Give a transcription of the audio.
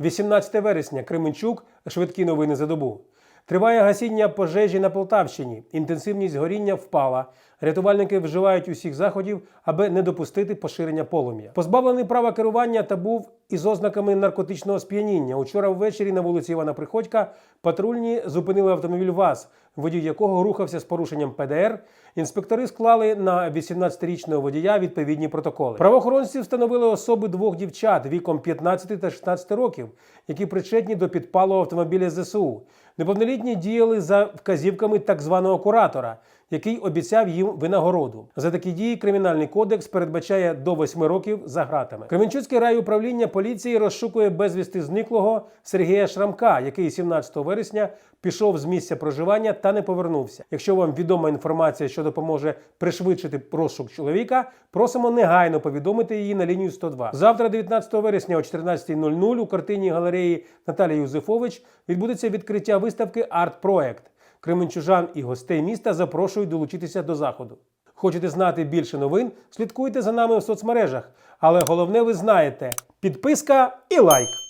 18 вересня. Кременчук. Швидкі новини за добу. Триває гасіння пожежі на Полтавщині. Інтенсивність горіння впала. Рятувальники вживають усіх заходів, аби не допустити поширення полум'я. Позбавлений права керування та був із ознаками наркотичного сп'яніння. Учора ввечері на вулиці Івана Приходька патрульні зупинили автомобіль ВАЗ, водій якого рухався з порушенням ПДР. Інспектори склали на 18-річного водія відповідні протоколи. Правоохоронці встановили особи двох дівчат віком 15 та 16 років, які причетні до підпалу автомобіля ЗСУ. Неповнолітні діяли за вказівками так званого куратора, який обіцяв їм винагороду. За такі дії кримінальний кодекс передбачає до 8 років за ґратами. Кременчуцьке райуправління поліції розшукує безвісти зниклого Сергія Шрамка, який 17 вересня пішов з місця проживання та не повернувся. Якщо вам відома інформація, що допоможе пришвидшити розшук чоловіка, просимо негайно повідомити її на лінію 102. Завтра, 19 вересня о 14.00 у картині галереї Наталії Юзефович відбудеться відкриття виставки Арт-проект. Кременчужан і гостей міста запрошують долучитися до заходу. Хочете знати більше новин? Слідкуйте за нами в соцмережах. Але головне ви знаєте: підписка і лайк.